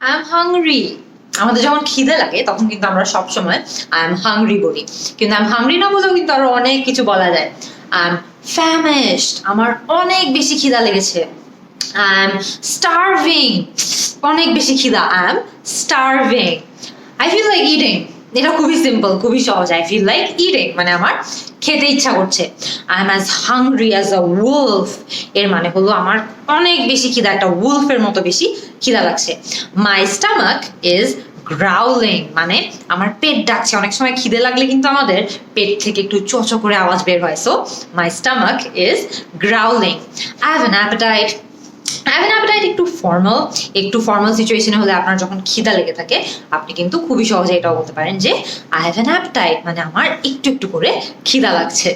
I am hungry আমাদের যখন খিদে লাগে, তখন কিন্তু আমরা সবসময় আই এম হাংরি বলি। কিন্তু আই এম হাংরি না বলেও কিন্তু আরও অনেক কিছু বলা যায়। আই এম ফ্যামেস্ট আমার অনেক বেশি খিদা লেগেছে। আই এম স্টারভিং অনেক বেশি খিদা। I am starving I feel like eating এটা খুবই সিম্পল খুবই সহজ আই ফিল লাইক ইটিং মানে আমার খেতে ইচ্ছা করছে। I am as hungry as a wolf এর মানে হলো আমার অনেক বেশি খিদা, একটা উলফের মতো বেশি খিদা লাগছে। মাই স্টামাক ইজ গ্রাউলিং মানে আমার পেট ডাকছে। অনেক সময় খিদে লাগলে কিন্তু আমাদের পেট থেকে একটু চোচো করে আওয়াজ বের হয়। So my stomach is growling I have an appetite have an appetite formal একটু ফর্মাল সিচুয়েশনে হলে আপনার যখন খিদা লেগে থাকে, আপনি কিন্তু খুবই সহজে এটাও বলতে পারেন যে আই হ্যাভ অ্যান অ্যাপটাইট মানে আমার একটু একটু করে খিদা লাগছে।